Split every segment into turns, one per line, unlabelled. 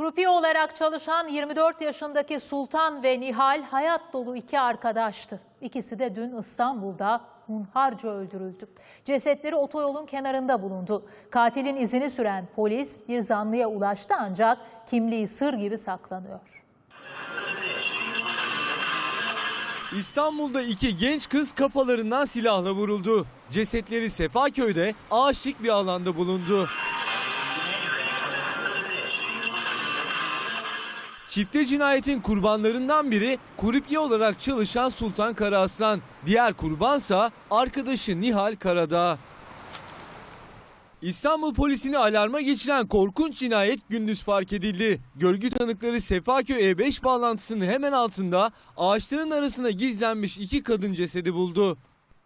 Krupiye olarak çalışan 24 yaşındaki Sultan ve Nihal hayat dolu iki arkadaştı. İkisi de dün İstanbul'da hunharca öldürüldü. Cesetleri otoyolun kenarında bulundu. Katilin izini süren polis bir zanlıya ulaştı ancak kimliği sır gibi saklanıyor.
İstanbul'da iki genç kız kafalarından silahla vuruldu. Cesetleri Sefaköy'de ağaçlık bir alanda bulundu. Çifte cinayetin kurbanlarından biri kuripye olarak çalışan Sultan Karaaslan. Diğer kurbansa arkadaşı Nihal Karadağ. İstanbul polisini alarma geçiren korkunç cinayet gündüz fark edildi. Görgü tanıkları Sefaköy E5 bağlantısının hemen altında ağaçların arasına gizlenmiş iki kadın cesedi buldu.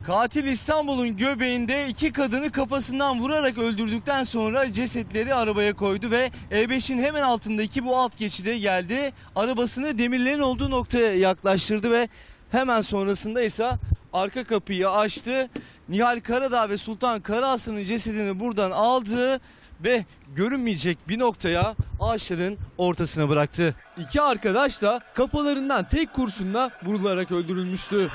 Katil İstanbul'un göbeğinde iki kadını kafasından vurarak öldürdükten sonra cesetleri arabaya koydu ve E5'in hemen altındaki bu alt geçide geldi. Arabasını demirlerin olduğu noktaya yaklaştırdı ve hemen sonrasında ise arka kapıyı açtı. Nihal Karadağ ve Sultan Karahasan'ın cesedini buradan aldı ve görünmeyecek bir noktaya ağaçların ortasına bıraktı. İki arkadaş da kafalarından tek kurşunla vurularak öldürülmüştü.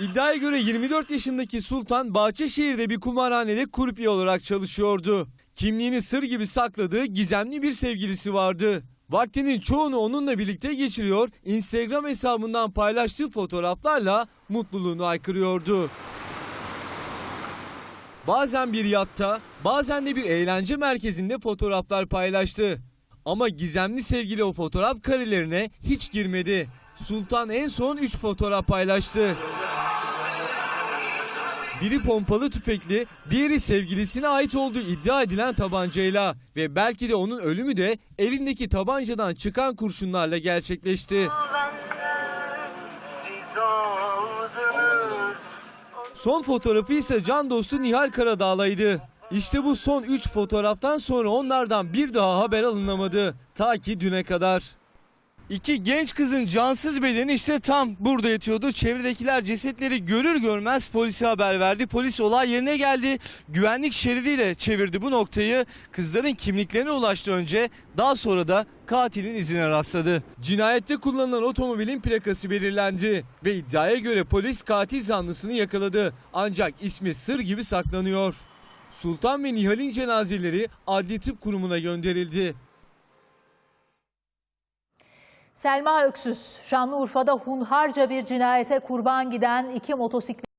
İddiaya göre 24 yaşındaki Sultan Bahçeşehir'de bir kumarhanede kurpiye olarak çalışıyordu. Kimliğini sır gibi sakladığı gizemli bir sevgilisi vardı. Vaktinin çoğunu onunla birlikte geçiriyor, Instagram hesabından paylaştığı fotoğraflarla mutluluğunu aykırıyordu. Bazen bir yatta, bazen de bir eğlence merkezinde fotoğraflar paylaştı. Ama gizemli sevgili o fotoğraf karelerine hiç girmedi. Sultan en son 3 fotoğraf paylaştı. Biri pompalı tüfekli, diğeri sevgilisine ait olduğu iddia edilen tabancayla ve belki de onun ölümü de elindeki tabancadan çıkan kurşunlarla gerçekleşti. Son fotoğrafı ise can dostu Nihal Karadağ'laydı. İşte bu son 3 fotoğraftan sonra onlardan bir daha haber alınamadı. Ta ki düne kadar. İki genç kızın cansız bedeni işte tam burada yatıyordu. Çevredekiler cesetleri görür görmez polise haber verdi. Polis olay yerine geldi. Güvenlik şeridiyle çevirdi bu noktayı. Kızların kimliklerine ulaştı önce. Daha sonra da katilin izine rastladı. Cinayette kullanılan otomobilin plakası belirlendi. Ve iddiaya göre polis katil zanlısını yakaladı. Ancak ismi sır gibi saklanıyor. Sultan ve Nihal'in cenazeleri adli tıp kurumuna gönderildi.
Selma Öksüz, Şanlıurfa'da hunharca bir cinayete kurban giden iki motosiklet